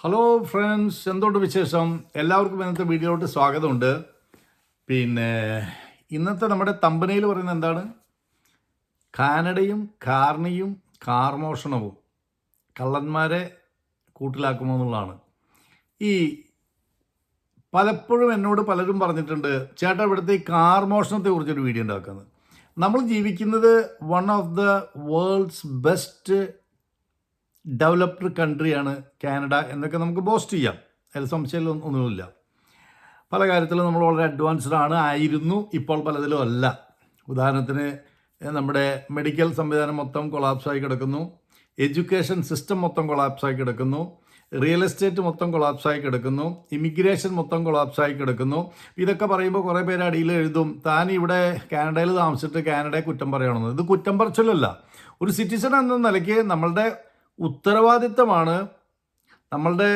Hello friends എന്തുകൊണ്ട് വിശേഷം? എല്ലാവർക്കും ഇന്നത്തെ വീഡിയോയിലോട്ട് സ്വാഗതമുണ്ട്. പിന്നെ ഇന്നത്തെ നമ്മുടെ തമ്പനയിൽ പറയുന്നത് എന്താണ്? കാനഡയും കാർണിയും കാർമോഷണവും കള്ളന്മാരെ കൂട്ടിലാക്കുമോ എന്നുള്ളതാണ്. ഈ പലപ്പോഴും എന്നോട് പലരും പറഞ്ഞിട്ടുണ്ട് ചേട്ടാ ഇവിടുത്തെ ഈ കാർമോഷണത്തെ കുറിച്ചൊരു വീഡിയോ ഉണ്ടാക്കുന്നത് നമ്മൾ ജീവിക്കുന്നത് one of the world's best developed കൺട്രിയാണ് Canada എന്നൊക്കെ നമുക്ക് ബോസ്റ്റ് ചെയ്യാം. അതിൽ സംശയം ഒന്നുമില്ല. പല കാര്യത്തിലും നമ്മൾ വളരെ അഡ്വാൻസ്ഡ് ആണ് ആയിരുന്നു ഇപ്പോൾ പലതിലും അല്ല. ഉദാഹരണത്തിന് നമ്മുടെ മെഡിക്കൽ സംവിധാനം മൊത്തം കൊളാപ്സായി കിടക്കുന്നു. എഡ്യൂക്കേഷൻ സിസ്റ്റം മൊത്തം കൊളാപ്സായി കിടക്കുന്നു. റിയൽ എസ്റ്റേറ്റ് മൊത്തം കൊളാപ്സായി കിടക്കുന്നു. ഇമിഗ്രേഷൻ മൊത്തം കൊളാപ്സായി കിടക്കുന്നു. ഇതൊക്കെ പറയുമ്പോൾ കുറേ പേര് അടിയിൽ എഴുതും താൻ ഇവിടെ കാനഡയിൽ താമസിച്ചിട്ട് കാനഡയെ കുറ്റം പറയണമെന്ന് ഇത് കുറ്റം പറച്ചിലല്ല. ഒരു സിറ്റിസൺ എന്ന നിലയ്ക്ക് നമ്മളുടെ ഉത്തരവാദിത്തമാണ് നമ്മളുടെ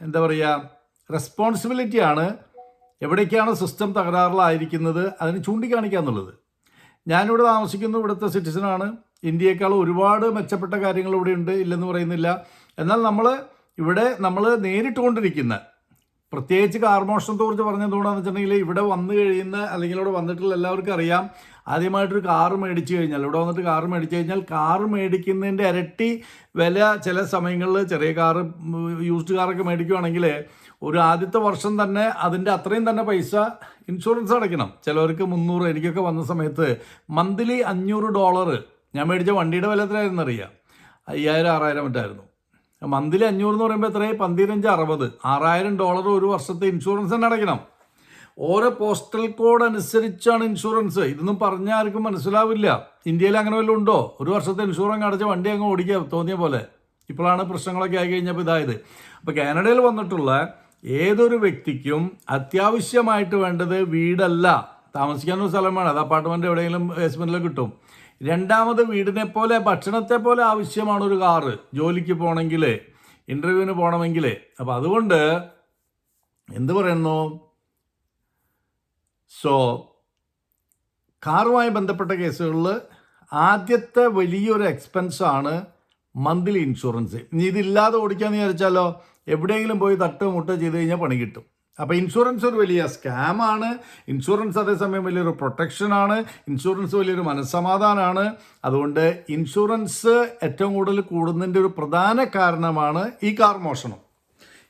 എന്താ പറയുക റെസ്പോൺസിബിലിറ്റിയാണ് എവിടേക്കാണ് സിസ്റ്റം തകരാറിലായിരിക്കുന്നത് അതിന് ചൂണ്ടിക്കാണിക്കുക എന്നുള്ളത് ഞാനിവിടെ താമസിക്കുന്നു ഇവിടുത്തെ സിറ്റിസനാണ് ഇന്ത്യയേക്കാൾ ഒരുപാട് മെച്ചപ്പെട്ട കാര്യങ്ങൾ ഇവിടെ ഉണ്ട് ഇല്ലെന്ന് പറയുന്നില്ല. എന്നാൽ നമ്മൾ ഇവിടെ നമ്മൾ നേരിട്ടുകൊണ്ടിരിക്കുന്ന പ്രത്യേകിച്ച് കാർമോഷണത്തെ കുറിച്ച് പറഞ്ഞതുകൊണ്ടാണെന്ന് വെച്ചിട്ടുണ്ടെങ്കിൽ ഇവിടെ വന്നു കഴിയുന്ന അല്ലെങ്കിൽ ഇവിടെ വന്നിട്ടുള്ള എല്ലാവർക്കും അറിയാം. ആദ്യമായിട്ടൊരു കാറ് മേടിച്ചു കഴിഞ്ഞാൽ ഇവിടെ വന്നിട്ട് കാറ് മേടിച്ചു കഴിഞ്ഞാൽ കാറ് മേടിക്കുന്നതിന്റെ ഇരട്ടി വില ചില സമയങ്ങളിൽ ചെറിയ കാറ് യൂസ്ഡ് കാറൊക്കെ മേടിക്കുകയാണെങ്കിൽ ഒരു ആദ്യത്തെ വർഷം തന്നെ അതിന്റെ അത്രയും തന്നെ പൈസ ഇൻഷുറൻസ് അടയ്ക്കണം. ചിലവർക്ക് മുന്നൂറ് എനിക്കൊക്കെ വന്ന സമയത്ത് മന്ത്ലി അഞ്ഞൂറ് ഡോളർ ഞാൻ മേടിച്ച വണ്ടിയുടെ വില എത്രയായിരുന്നു അറിയാം അയ്യായിരം ആറായിരം മറ്റായിരുന്നു. മന്ത്ലി അഞ്ഞൂറ് എന്ന് പറയുമ്പോൾ എത്രയായി? പന്തിരഞ്ച് അറുപത്. ആറായിരം ഡോളർ ഒരു വർഷത്തെ ഇൻഷുറൻസ് തന്നെ അടയ്ക്കണം. ഓരോ പോസ്റ്റൽ കോഡ് അനുസരിച്ചാണ് ഇൻഷുറൻസ് ഇതൊന്നും പറഞ്ഞാൽ ആർക്കും മനസ്സിലാവില്ല. ഇന്ത്യയിൽ അങ്ങനെ വല്ലതും ഉണ്ടോ? ഒരു വർഷത്തെ ഇൻഷുറൻസ് അടച്ച വണ്ടി അങ്ങ് ഓടിക്കുക തോന്നിയ പോലെ. ഇപ്പോഴാണ് പ്രശ്നങ്ങളൊക്കെ ആയി കഴിഞ്ഞപ്പോൾ ഇതായത്. അപ്പോൾ കാനഡയിൽ വന്നിട്ടുള്ള ഏതൊരു വ്യക്തിക്കും അത്യാവശ്യമായിട്ട് വേണ്ടത് വീടല്ല. താമസിക്കാനൊരു സ്ഥലം വേണം അത് അപ്പാർട്ട്മെന്റ് എവിടെയെങ്കിലും ബേസ്മെന്റിൽ കിട്ടും. രണ്ടാമത് വീടിനെ പോലെ ഭക്ഷണത്തെ പോലെ ആവശ്യമാണ് ഒരു കാറ്. ജോലിക്ക് പോകണമെങ്കിൽ ഇന്റർവ്യൂവിന് പോകണമെങ്കിൽ അപ്പോൾ അതുകൊണ്ട് എന്ത് പറയുന്നു? സോ കാറുമായി ബന്ധപ്പെട്ട കേസുകളിൽ ആദ്യത്തെ വലിയൊരു എക്സ്പെൻസാണ് മന്ത്ലി ഇൻഷുറൻസ് ഇനി ഇതില്ലാതെ ഓടിക്കാന്ന് വിചാരിച്ചാലോ? എവിടെയെങ്കിലും പോയി തട്ട് മുട്ട് ചെയ്ത് കഴിഞ്ഞാൽ പണി കിട്ടും. അപ്പോൾ ഇൻഷുറൻസ് ഒരു വലിയ സ്കാമാണ് ഇൻഷുറൻസ് അതേസമയം വലിയൊരു പ്രൊട്ടക്ഷനാണ് ഇൻഷുറൻസ് വലിയൊരു മനസ്സമാധാനമാണ് അതുകൊണ്ട് ഇൻഷുറൻസ് ഏറ്റവും കൂടുതൽ കൂടുന്നതിന്റെ ഒരു പ്രധാന കാരണമാണ് ഈ കാർ മോഷണം.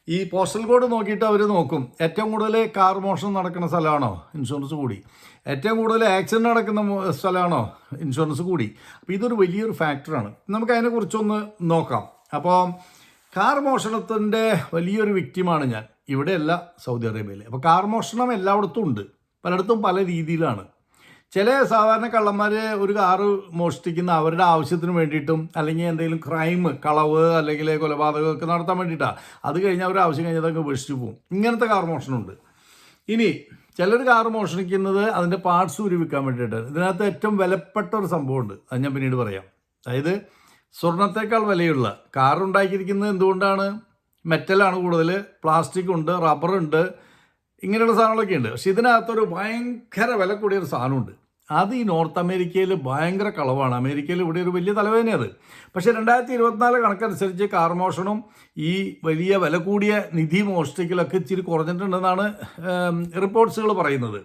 ഈ പോസ്റ്റൽ കോഡ് നോക്കിയിട്ട് അവർ നോക്കും. ഏറ്റവും കൂടുതൽ കാർ മോഷണം നടക്കുന്ന സ്ഥലമാണോ? ഇൻഷുറൻസ് കൂടി. ഏറ്റവും കൂടുതൽ ആക്സിഡന്റ് നടക്കുന്ന സ്ഥലമാണോ? ഇൻഷുറൻസ് കൂടി. അപ്പോൾ ഇതൊരു വലിയൊരു ഫാക്ടറാണ് നമുക്ക് അതിനെക്കുറിച്ചൊന്ന് നോക്കാം. അപ്പോൾ കാർ മോഷണത്തിന്റെ വലിയൊരു വിക്റ്റിമാണ് ഞാൻ. ഇവിടെയല്ല സൗദി അറേബ്യയിൽ അപ്പോൾ കാർ മോഷണം എല്ലായിടത്തും ഉണ്ട്. പലയിടത്തും പല രീതിയിലാണ്. ചില സാധാരണ കള്ളന്മാർ ഒരു കാറ് മോഷ്ടിക്കുന്ന അവരുടെ ആവശ്യത്തിന് വേണ്ടിയിട്ടും അല്ലെങ്കിൽ എന്തെങ്കിലും ക്രൈം കളവ് അല്ലെങ്കിൽ കൊലപാതകമൊക്കെ നടത്താൻ വേണ്ടിയിട്ടാണ് അത് കഴിഞ്ഞാൽ അവരുടെ ആവശ്യം കഴിഞ്ഞാൽ അതൊക്കെ ഉപേക്ഷിച്ചു പോകും ഇങ്ങനത്തെ കാർ മോഷണമുണ്ട്. ഇനി ചിലർ കാർ മോഷണിക്കുന്നത് അതിന്റെ പാർട്സ് ഉരുവിക്കാൻ വേണ്ടിയിട്ട്. ഇതിനകത്ത് ഏറ്റവും വിലപ്പെട്ട ഒരു സംഭവമുണ്ട്. അത് ഞാൻ പിന്നീട് പറയാം. അതായത് സ്വർണത്തേക്കാൾ വിലയുള്ള കാർ ഉണ്ടാക്കിയിരിക്കുന്നത് എന്തുകൊണ്ടാണ്? മെറ്റലാണ് കൂടുതൽ പ്ലാസ്റ്റിക് ഉണ്ട് റബ്ബറുണ്ട് ഇങ്ങനെയുള്ള സാധനങ്ങളൊക്കെ ഉണ്ട്. പക്ഷെ ഇതിനകത്തൊരു ഭയങ്കര വില കൂടിയൊരു സാധനമുണ്ട്. അത് ഈ നോർത്ത് അമേരിക്കയിൽ ഭയങ്കര കളവാണ്. അമേരിക്കയിൽ ഇവിടെ ഒരു വലിയ തലവേദനയത് പക്ഷേ രണ്ടായിരത്തി ഇരുപത്തിനാല് കണക്കനുസരിച്ച് കാർ മോഷണം ഈ വലിയ വില കൂടിയ നിധി മോഷ്ടിക്കലൊക്കെ ഇച്ചിരി കുറഞ്ഞിട്ടുണ്ടെന്നാണ് റിപ്പോർട്ട്സുകൾ പറയുന്നത്.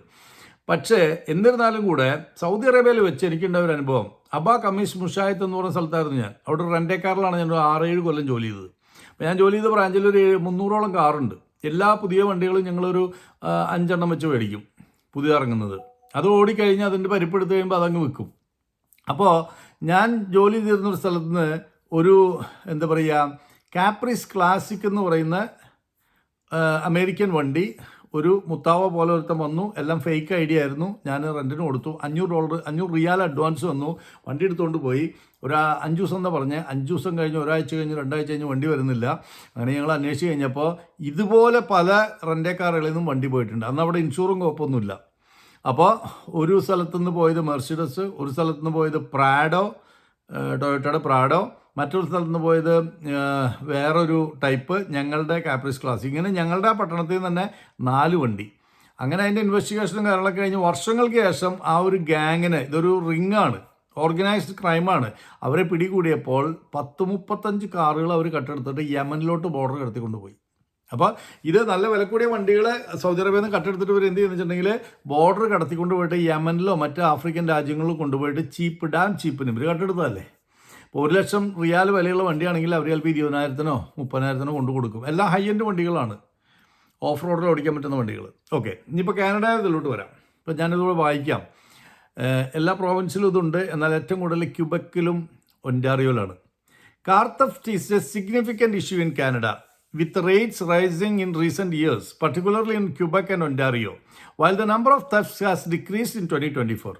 പക്ഷേ എന്നിരുന്നാലും കൂടെ സൗദി അറേബ്യയിൽ വെച്ച് എനിക്കുണ്ടായ ഒരു അനുഭവം. അബാ കമീഷ് മുഷായത്ത് എന്ന് പറഞ്ഞ സ്ഥലത്തായിരുന്നു ഞാൻ. അവിടെ റെന്റേ കാറിലാണ് ഞാൻ ആറേഴ് കൊല്ലം ജോലി ചെയ്തത്. ഞാൻ ജോലി ചെയ്ത ബ്രാഞ്ചിൽ ഒരു മുന്നൂറോളം കാറുണ്ട്. എല്ലാ പുതിയ വണ്ടികളും ഞങ്ങളൊരു അഞ്ചെണ്ണം വെച്ച് മേടിക്കും പുതിയ ഇറങ്ങുന്നത്. അത് ഓടിക്കഴിഞ്ഞാൽ അതിന്റെ പരിപ്പെടുത്ത് കഴിയുമ്പോൾ അതങ്ങ് വിൽക്കും. അപ്പോൾ ഞാൻ ജോലി ചെയ്തിരുന്ന ഒരു സ്ഥലത്ത് നിന്ന് ഒരു എന്താ പറയുക കാപ്രിസ് ക്ലാസിക് എന്ന് പറയുന്ന അമേരിക്കൻ വണ്ടി ഒരു മുത്താവ പോലെ ഒരുത്തം വന്നു. എല്ലാം ഫേക്ക് ഐഡിയ ആയിരുന്നു. ഞാൻ റെന്റിന് കൊടുത്തു. അഞ്ഞൂറ് ഡോളർ അഞ്ഞൂറ് റിയാൽ അഡ്വാൻസ് വന്നു. വണ്ടി എടുത്തുകൊണ്ട് പോയി. ഒരു അഞ്ച് ദിവസം എന്താ പറഞ്ഞ്? അഞ്ച് ദിവസം കഴിഞ്ഞ് ഒരാഴ്ച കഴിഞ്ഞ് രണ്ടാഴ്ച കഴിഞ്ഞ് വണ്ടി വരുന്നില്ല. അങ്ങനെ ഞങ്ങൾ അന്വേഷിച്ച് കഴിഞ്ഞപ്പോൾ ഇതുപോലെ പല റെന്റേ കാറുകളിൽ നിന്നും വണ്ടി പോയിട്ടുണ്ട്. അന്ന് അവിടെ ഇൻഷുറും കുഴപ്പമൊന്നുമില്ല അപ്പോൾ ഒരു സ്ഥലത്തുനിന്ന് പോയത് മെർസിഡസ് ഒരു സ്ഥലത്തുനിന്ന് പോയത് പ്രാഡോ ടൊയോട്ടയുടെ പ്രാഡോ മറ്റൊരു സ്ഥലത്ത് നിന്ന് പോയത് വേറൊരു ടൈപ്പ് ഞങ്ങളുടെ കാപ്രിസ് ക്ലാസ് ഇങ്ങനെ ഞങ്ങളുടെ പട്ടണത്തിൽ നിന്ന് തന്നെ നാല് വണ്ടി. അങ്ങനെ അതിന്റെ ഇൻവെസ്റ്റിഗേഷനും കാര്യങ്ങളൊക്കെ കഴിഞ്ഞ് വർഷങ്ങൾക്ക് ശേഷം ആ ഒരു ഗ്യാങ്ങിന് ഇതൊരു റിങ്ങാണ് ഓർഗനൈസ്ഡ് ക്രൈമാണ് അവരെ പിടികൂടിയപ്പോൾ പത്ത് മുപ്പത്തഞ്ച് കാറുകൾ അവർ കട്ടെടുത്തിട്ട് യമനിലോട്ട് ബോർഡർ കടത്തിക്കൊണ്ടുപോയി. അപ്പോൾ ഇത് നല്ല വില കൂടിയ വണ്ടികൾ സൗദി അറേബ്യയിൽ നിന്ന് കട്ടെടുത്തിട്ട് ഇവർ എന്ത് ചെയ്യുന്നു വെച്ചിട്ടുണ്ടെങ്കിൽ ബോർഡർ കടത്തിക്കൊണ്ട് പോയിട്ട് യമനിലോ മറ്റ് ആഫ്രിക്കൻ രാജ്യങ്ങളിലോ കൊണ്ടുപോയിട്ട് ചീപ്പ് ഡാം ചീപ്പിന് ഇവർ കട്ടെടുത്തതല്ലേ? ഒരു ലക്ഷം റിയാൽ വിലയുള്ള വണ്ടിയാണെങ്കിൽ അവർ ചിലപ്പോൾ ഇരുപതിനായിരത്തിനോ മുപ്പതിനായിരത്തിനോ കൊണ്ടു കൊടുക്കും. എല്ലാ ഹൈ എൻഡ് വണ്ടികളാണ്. ഓഫ് റോഡിൽ ഓടിക്കാൻ പറ്റുന്ന വണ്ടികൾ ഓക്കെ ഇനിയിപ്പോൾ കാനഡ ഇതിലോട്ട് വരാം. ഇപ്പോൾ ഞാനിതുകൂടെ വായിക്കാം. എല്ലാ പ്രോവിൻസിലും ഇതുണ്ട്. എന്നാൽ ഏറ്റവും കൂടുതൽ ക്യുബക്കിലും ഒന്റാറിയോയിലാണ്. Car is a significant issue in Canada with rates rising in recent years, particularly in Quebec and Ontario, while the number of thefts has decreased in 2024.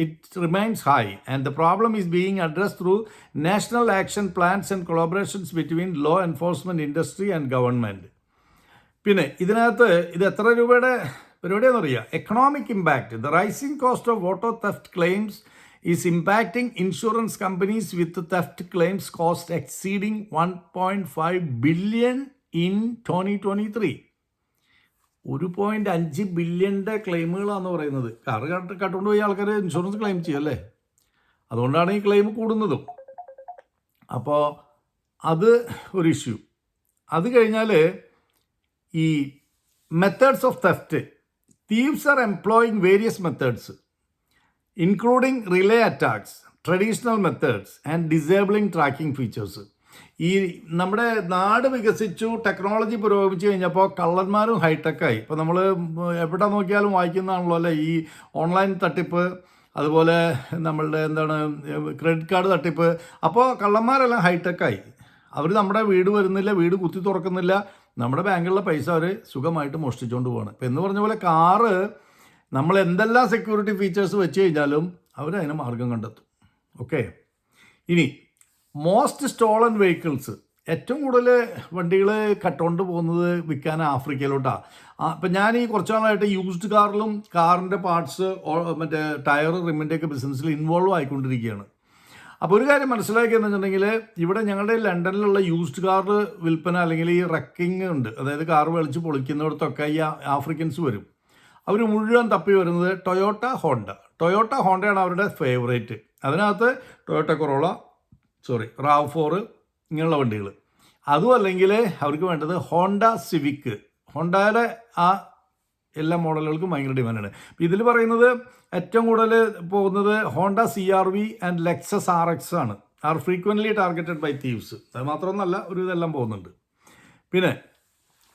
It remains high, and the problem is being addressed through national action plans and collaborations between law enforcement industry and government. പിന്നെ ഇതിനകത്ത് ഇത് എത്ര രൂപയുടെ പരിപാടിയാണെന്ന് അറിയുക economic impact the rising cost of auto theft claims is impacting insurance companies with theft claims cost exceeding one point five billion in twenty twenty three ഒരു point അഞ്ച് ബില്യണിന്റെ ക്ലെയിമുകളാണെന്ന് പറയുന്നത്. കാറ് കട്ട് കട്ടുകൊണ്ട് പോയി ആൾക്കാർ ഇൻഷുറൻസ് ക്ലെയിം ചെയ്യും അല്ലേ? അതുകൊണ്ടാണ് ഈ ക്ലെയിം കൂടുന്നതും. അപ്പോൾ അത് ഒരു ഇഷ്യൂ അത് കഴിഞ്ഞാൽ ഈ methods of theft thieves are employing various methods including relay attacks traditional methods and disabling tracking features ഈ നമ്മുടെ നാട് വികസിച്ചു ടെക്നോളജി പുരോഗമിച്ചു കഴിഞ്ഞപ്പോൾ കള്ളന്മാരും ഹൈടെക്കായി ഇപ്പോൾ നമ്മൾ എവിടെ നോക്കിയാലും വായിക്കുന്നതാണല്ലോ അല്ലേ? ഈ ഓൺലൈൻ തട്ടിപ്പ് അതുപോലെ നമ്മളുടെ എന്താണ് ക്രെഡിറ്റ് കാർഡ് തട്ടിപ്പ്. അപ്പോൾ കള്ളന്മാരെല്ലാം ഹൈടെക്കായി അവർ നമ്മുടെ വീട് വരുന്നില്ല വീട് കുത്തി തുറക്കുന്നില്ല. നമ്മുടെ ബാങ്കിലുള്ള പൈസ അവർ സുഖമായിട്ട് മോഷ്ടിച്ചുകൊണ്ട് പോവാണ്. ഇപ്പം എന്ന് പറഞ്ഞ പോലെ കാറ് നമ്മൾ എന്തെല്ലാം സെക്യൂരിറ്റി ഫീച്ചേഴ്സ് വെച്ച് കഴിഞ്ഞാലും അവർ മാർഗം കണ്ടെത്തും. ഓക്കെ ഇനി മോസ്റ്റ് സ്റ്റോളൻ വെഹിക്കിൾസ് ഏറ്റവും കൂടുതൽ വണ്ടികൾ കട്ടുകൊണ്ട് പോകുന്നത് വിൽക്കാൻ ആഫ്രിക്കയിലോട്ടാണ് അപ്പം ഞാൻ ഈ കുറച്ച് നാളായിട്ട് യൂസ്ഡ് കാറിലും കാറിന്റെ പാർട്സ് മറ്റേ ടയർ റിമിന്റെയൊക്കെ ബിസിനസ്സിൽ ഇൻവോൾവ് ആയിക്കൊണ്ടിരിക്കുകയാണ്. അപ്പോൾ ഒരു കാര്യം മനസ്സിലാക്കിയെന്ന് വെച്ചിട്ടുണ്ടെങ്കിൽ ഇവിടെ ഞങ്ങളുടെ ലണ്ടനിലുള്ള യൂസ്ഡ് കാർ വിൽപ്പന അല്ലെങ്കിൽ ഈ റക്കിംഗ് ഉണ്ട്. അതായത് കാർ വെളിച്ച് പൊളിക്കുന്നിടത്തൊക്കെ ഈ ആഫ്രിക്കൻസ് വരും. അവർ മുഴുവൻ തപ്പി വരുന്നത് ടൊയോട്ട ഹോണ്ട ടൊയോട്ട ഹോണ്ടയാണ് അവരുടെ ഫേവറേറ്റ് അതിനകത്ത് Toyota Corolla sorry RAV four ഇങ്ങനെയുള്ള വണ്ടികൾ. അതും അല്ലെങ്കിൽ അവർക്ക് വേണ്ടത് ഹോണ്ട സിവിക്ക് ഹോണ്ടയുടെ ആ എല്ലാ മോഡലുകൾക്കും ഭയങ്കര ഡിമാൻഡാണ്. ഇതിൽ പറയുന്നത് ഏറ്റവും കൂടുതൽ പോകുന്നത് Honda C R V and Lexus R X ആണ്. Are frequently targeted by thieves അത് മാത്രമൊന്നല്ല ഒരു ഇതെല്ലാം പോകുന്നുണ്ട്. പിന്നെ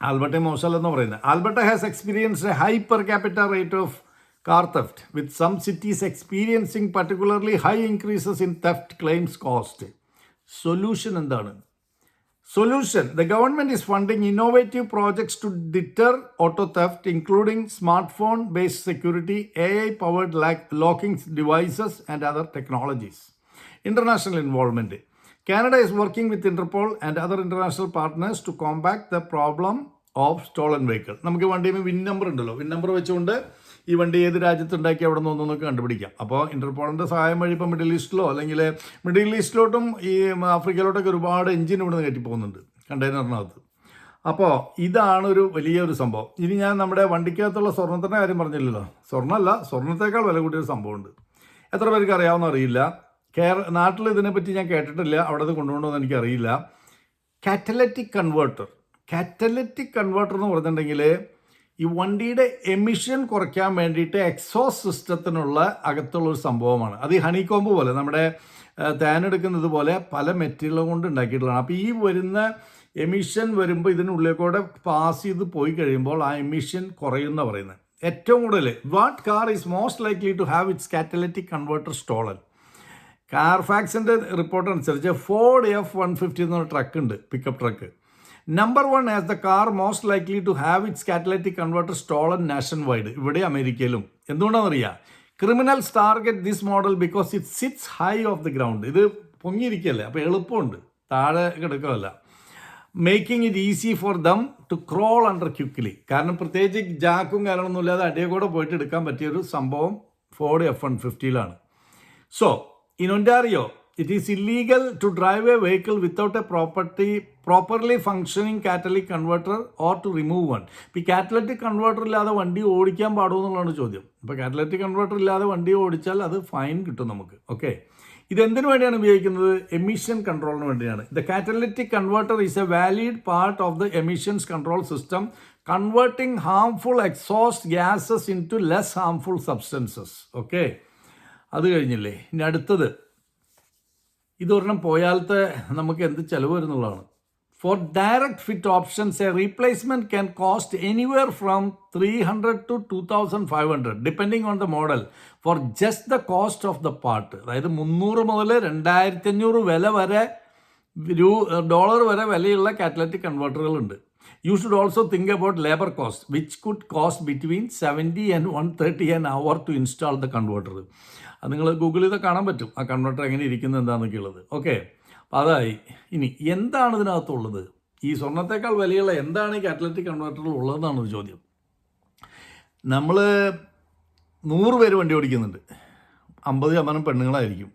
ആൽബർട്ടെ എന്ന് പറയുന്നത്. Alberta has experience a high per capital rate of car theft with some cities experiencing particularly high increases in theft claims cost solution എന്താണ്? Solution the government is funding innovative projects to deter auto theft including smart phone based security A I powered lock locking devices and other technologies international involvement Canada is working with Interpol and other international partners to compact the problem of stolen vehicle നമുക്ക് വണ്ടിയിൽ VIN number ഉണ്ടല്ലോ. VIN number വെച്ചുകൊണ്ട് ഈ വണ്ടി ഏത് രാജ്യത്തുണ്ടാക്കി അവിടെ നിന്ന് ഒന്നൊക്കെ കണ്ടുപിടിക്കാം. അപ്പോൾ ഇന്റർപോളിന്റെ സഹായം വഴി ഇപ്പോൾ മിഡിൽ ഈസ്റ്റിലോ അല്ലെങ്കിൽ മിഡിൽ ഈസ്റ്റിലോട്ടും ഈ ആഫ്രിക്കയിലോട്ടൊക്കെ ഒരുപാട് എഞ്ചിൻ ഇവിടെ കയറ്റി പോകുന്നുണ്ട് കണ്ടെയ്നറിനകത്ത് അപ്പോൾ ഇതാണ് ഒരു വലിയൊരു സംഭവം. ഇനി ഞാൻ നമ്മുടെ വണ്ടിക്കകത്തുള്ള സ്വർണത്തിന്റെ കാര്യം പറഞ്ഞില്ലല്ലോ. സ്വർണമല്ല സ്വർണത്തേക്കാൾ വില കൂടിയൊരു സംഭവമുണ്ട്. എത്ര പേർക്ക് അറിയാവുന്ന അറിയില്ല. കേര നാട്ടിൽ ഇതിനെപ്പറ്റി ഞാൻ കേട്ടിട്ടില്ല. അവിടെ അത് കൊണ്ടുപോകണമെന്ന് എനിക്കറിയില്ല. Catalytic converter. കാറ്റലറ്റിക് കൺവേർട്ടർ എന്ന് പറഞ്ഞിട്ടുണ്ടെങ്കിൽ ഈ വണ്ടിയുടെ എമിഷൻ കുറയ്ക്കാൻ വേണ്ടിയിട്ട് എക്സോസ് സിസ്റ്റത്തിനുള്ള അകത്തുള്ള ഒരു സംഭവമാണ്. അത് ഈ ഹണിക്കോമ്പ് പോലെ നമ്മുടെ തേനെടുക്കുന്നത് പോലെ പല മെറ്റീരിയലും കൊണ്ട് ഉണ്ടാക്കിയിട്ടുള്ളതാണ്. അപ്പോൾ ഈ വരുന്ന എമിഷൻ വരുമ്പോൾ ഇതിനുള്ളിലേക്കൂടെ പാസ് ചെയ്ത് പോയി കഴിയുമ്പോൾ ആ എമിഷൻ കുറയുന്ന പറയുന്നത്. ഏറ്റവും കൂടുതൽ what car is most likely to have its catalytic converter stolen കാർഫാക്സിന്റെ report അനുസരിച്ച് ഫോർഡ് എഫ് വൺ ഫിഫ്റ്റി എന്നൊരു ട്രക്ക് ഉണ്ട് pickup truck number one as the car most likely to have its catalytic converter stolen nationwide ഇവിടെ അമേരിക്കയിലും. എന്തുകൊണ്ടാണെന്നറിയാം? Criminals target this model because it sits high off the ground ഇത് പൊങ്ങിയിരിക്കല്ലേ? അപ്പോൾ എളുപ്പമുണ്ട്. താഴെ കിടക്കുകയല്ല. Making it easy for them to crawl under quickly കാരണം പ്രത്യേകിച്ച് ജാക്കും കാരണമൊന്നും ഇല്ലാതെ അടിയെ കൂടെ പോയിട്ട് എടുക്കാൻ പറ്റിയൊരു സംഭവം Ford F one ഫിഫ്റ്റിയിലാണ് so in it is illegal to drive a vehicle without a property properly functioning catalytic converter or to remove one ഇപ്പോൾ ഈ കാറ്റലറ്റിക് കൺവേർട്ടർ ഇല്ലാതെ വണ്ടി ഓടിക്കാൻ പാടുമോ എന്നുള്ളതാണ് ചോദ്യം. ഇപ്പോൾ കാറ്റലറ്റിക് കൺവേർട്ടർ ഇല്ലാതെ വണ്ടി ഓടിച്ചാൽ അത് ഫൈൻ കിട്ടും നമുക്ക്. ഓക്കെ ഇതെന്തിനു വേണ്ടിയാണ് ഉപയോഗിക്കുന്നത്? എമിഷൻ കൺട്രോളിന് വേണ്ടിയാണ്. The catalytic converter is a valid part of the emissions control system converting harmful exhaust gases into less harmful substances okay അത് കഴിഞ്ഞില്ലേ? ഇനി അടുത്തത്. ഇതൊരെണ്ണം പോയാലത്തെ നമുക്ക് എന്ത് ചിലവ് വരുന്നുള്ളതാണ്. For direct fit options a replacement can cost anywhere from three hundred to two thousand five hundred depending on the model for just the cost of the part അതായത് മുന്നൂറ് മുതൽ രണ്ടായിരത്തി അഞ്ഞൂറ് വില വരെ രൂ ഡോളർ വരെ വിലയുള്ള catalytic കൺവേർട്ടറുകളുണ്ട് you should also think about labour cost which could cost between seventy and one thirty an hour to install the converter അത് നിങ്ങൾ ഗൂഗിൾ ചെയ്ത് കാണാൻ പറ്റും. ആ കൺവെർട്ടർ എങ്ങനെ ഇരിക്കുന്നത് എന്താണെന്നൊക്കെ ഉള്ളത്. ഓക്കെ. അപ്പോൾ അതായി. ഇനി എന്താണ് ഇതിനകത്തുള്ളത്? ഈ സ്വർണത്തേക്കാൾ വിലയുള്ള എന്താണ് ഈ കാറ്റലറ്റിക് കൺവെർട്ടറിൽ ഉള്ളതെന്നാണ് ഒരു ചോദ്യം. നമ്മൾ നൂറ് പേര് വണ്ടി ഓടിക്കുന്നുണ്ട്. അമ്പത് ശതമാനം പെണ്ണുങ്ങളായിരിക്കും.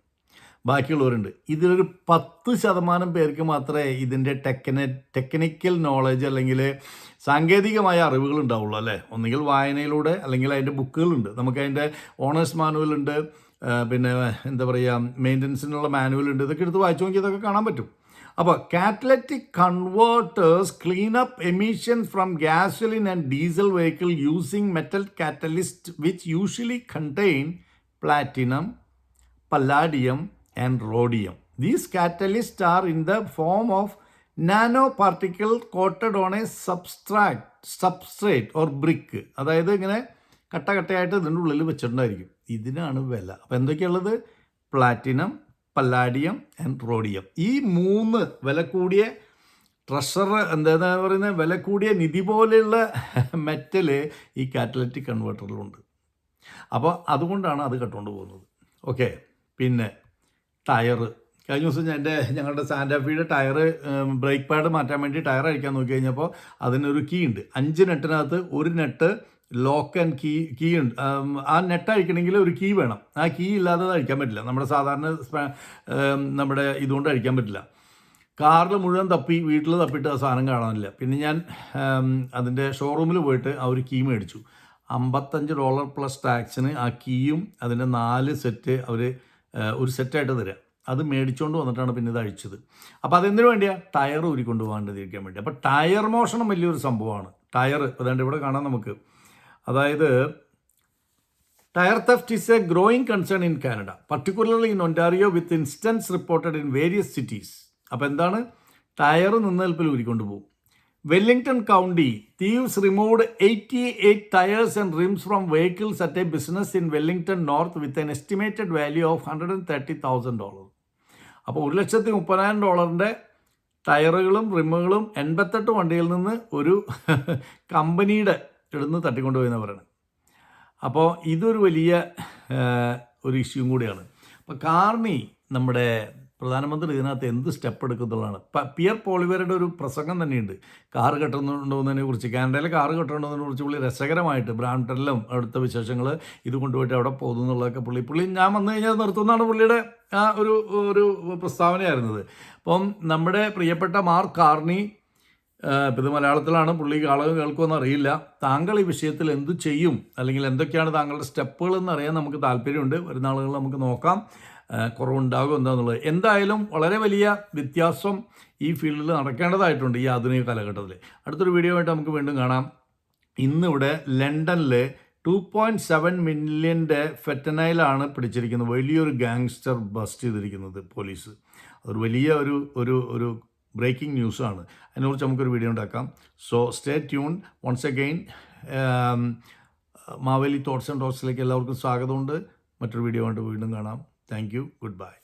ബാക്കിയുള്ളവരുണ്ട്. ഇതിലൊരു പത്ത് ശതമാനം പേർക്ക് മാത്രമേ ഇതിന്റെ ടെക്ന ടെക്നിക്കൽ നോളജ് അല്ലെങ്കിൽ സാങ്കേതികമായ അറിവുകൾ ഉണ്ടാവുള്ളൂ അല്ലേ? ഒന്നുകിൽ വായനയിലൂടെ അല്ലെങ്കിൽ അതിന്റെ ബുക്കുകളുണ്ട്. നമുക്ക് അതിന്റെ ഓണേഴ്സ് മാനുവൽ ഉണ്ട് പിന്നെ എന്താ പറയുക മെയിന്റനൻസിനുള്ള മാനുവൽ ഉണ്ട് ഇതൊക്കെ എടുത്ത് വായിച്ചു നോക്കി ഇതൊക്കെ കാണാൻ പറ്റും. അപ്പോൾ catalytic converters clean up emission from gasoline and diesel vehicle using metal catalyst which usually contain platinum palladium and rhodium. These catalysts are in the form of nanoparticle coated on a substrate, substrate or brick. അതായത് ഇങ്ങനെ കട്ട കട്ടയായിട്ട് ഇതിന്റെ ഉള്ളിൽ വെച്ചിട്ടുണ്ടായിരിക്കും. ഇതിനാണ് വില. അപ്പോൾ എന്തൊക്കെയുള്ളത്? പ്ലാറ്റിനം പല്ലാഡിയം ആൻഡ് റോഡിയം ഈ മൂന്ന് വില കൂടിയ ട്രഷർ എന്താ പറയുന്നത്? വില കൂടിയ നിധി പോലെയുള്ള മെറ്റൽ ഈ കാറ്റലറ്റിക് കൺവേർട്ടറിലുണ്ട് അപ്പോൾ അതുകൊണ്ടാണ് അത് കട്ടുകൊണ്ട് പോകുന്നത്. ഓക്കെ പിന്നെ ടയറ്. കഴിഞ്ഞ ദിവസം എന്റെ ഞങ്ങളുടെ സാൻഡാഫിയുടെ ടയർ ബ്രേക്ക് പാഡ് മാറ്റാൻ വേണ്ടി ടയർ അഴിക്കാൻ നോക്കി കഴിഞ്ഞപ്പോൾ അതിനൊരു കീ ഉണ്ട്. അഞ്ച് നെട്ടിനകത്ത് ഒരു nut lock and key key ഉണ്ട്. ആ നെറ്റ് അഴിക്കണമെങ്കിൽ ഒരു കീ വേണം. ആ കീ ഇല്ലാതെ അഴിക്കാൻ പറ്റില്ല. നമ്മുടെ സാധാരണ നമ്മുടെ ഇതുകൊണ്ട് അഴിക്കാൻ പറ്റില്ല. കാറിൽ മുഴുവൻ തപ്പി വീട്ടിൽ തപ്പിയിട്ട് ആ സാധനം കാണാനില്ല. പിന്നെ ഞാൻ അതിന്റെ ഷോറൂമിൽ പോയിട്ട് ആ ഒരു കീ മേടിച്ചു. അമ്പത്തഞ്ച് ഡോളർ പ്ലസ് ടാക്സിന് ആ കീയും അതിന്റെ നാല് സെറ്റ് അവർ ഒരു സെറ്റായിട്ട് തരിക അത് മേടിച്ചുകൊണ്ട് വന്നിട്ടാണ് പിന്നെ ഇത് അഴിച്ചത്. അപ്പോൾ അതെന്തിനു വേണ്ടിയാണ് ടയർ ഊരിക്കൊണ്ട് പോകാണ്ടിരിക്കാൻ വേണ്ടി. അപ്പോൾ ടയർ മോഷണം വലിയൊരു സംഭവമാണ്. ടയർ അതാണ്ട് ഇവിടെ കാണാം നമുക്ക്. അതായത് tyre theft is a growing concern in Canada. Particularly in Ontario with instance reported in various cities. അപ്പോൾ എന്താണ്? ടയർ നിന്നേൽപ്പിൽ ഊരിക്കൊണ്ട് പോകും county thieves removed eighty eight tyres and rims from vehicles at a business in Wellington North with an estimated value of hundred thirty thousand dollar അപ്പോൾ ഒരു ലക്ഷത്തി മുപ്പതിനായിരം ഡോളറിന്റെ ടയറുകളും റിമ്മുകളും എൺപത്തെട്ട് വണ്ടിയിൽ നിന്ന് ഒരു കമ്പനിയുടെ ഇടുന്ന് തട്ടിക്കൊണ്ടുപോയി എന്ന് പറയുന്നത് അപ്പോൾ ഇതൊരു വലിയ ഒരു ഇഷ്യൂവും കൂടിയാണ്. അപ്പോൾ കാർണി നമ്മുടെ പ്രധാനമന്ത്രി ഇതിനകത്ത് എന്ത് സ്റ്റെപ്പ് എടുക്കുന്നുള്ളതാണ്. പിയർ പോളിവരുടെ ഒരു പ്രസംഗം തന്നെയുണ്ട്. കാർ കെട്ടുന്നുണ്ടോന്നതിനെ കുറിച്ച്. കാനഡയിലെ കാർ കെട്ടുന്നതിനെ കുറിച്ച് പുള്ളി രസകരമായിട്ട് ബ്രാൻഡനിലും അടുത്ത വിശേഷങ്ങൾ ഇത് കൊണ്ടുപോയിട്ട് അവിടെ പോകുന്നു എന്നുള്ളതൊക്കെ പുള്ളി പുള്ളി ഞാൻ വന്നു കഴിഞ്ഞാൽ നിർത്തുന്നതാണ് പുള്ളിയുടെ ആ ഒരു ഒരു പ്രസ്താവനയായിരുന്നത്. അപ്പം നമ്മുടെ പ്രിയപ്പെട്ട മാർക്ക് കാർണി ഇത് മലയാളത്തിലാണ് പുള്ളി ആളുകൾ കേൾക്കുമെന്ന് അറിയില്ല. താങ്കൾ ഈ വിഷയത്തിൽ എന്ത് ചെയ്യും? അല്ലെങ്കിൽ എന്തൊക്കെയാണ് താങ്കളുടെ സ്റ്റെപ്പുകൾ എന്നറിയാൻ നമുക്ക് താല്പര്യമുണ്ട്. വരുന്ന ആളുകൾ നമുക്ക് നോക്കാം. കുറവുണ്ടാകും എന്താണെന്നുള്ളത് എന്തായാലും വളരെ വലിയ വ്യത്യാസം ഈ ഫീൽഡിൽ നടക്കേണ്ടതായിട്ടുണ്ട് ഈ ആധുനിക കാലഘട്ടത്തിൽ. അടുത്തൊരു വീഡിയോ ആയിട്ട് നമുക്ക് വീണ്ടും കാണാം. ഇന്നിവിടെ ലണ്ടനിൽ ടു പോയിന്റ് സെവൻ മില്യന്റെ ഫെറ്റനൈലാണ് പിടിച്ചിരിക്കുന്നത്. വലിയൊരു ഗാങ്സ്റ്റർ ബസ്റ്റ് ചെയ്തിരിക്കുന്നത് പോലീസ്. അതൊരു വലിയ ഒരു ഒരു ഒരു ബ്രേക്കിംഗ് ന്യൂസാണ്. അതിനെക്കുറിച്ച് നമുക്കൊരു വീഡിയോ ഉണ്ടാക്കാം. So stay tune. Once again Maveli thoughts and ടോട്ട്സിലേക്ക് എല്ലാവർക്കും സ്വാഗതമുണ്ട്. മറ്റൊരു വീഡിയോ ആയിട്ട് വീണ്ടും കാണാം. Thank you good bye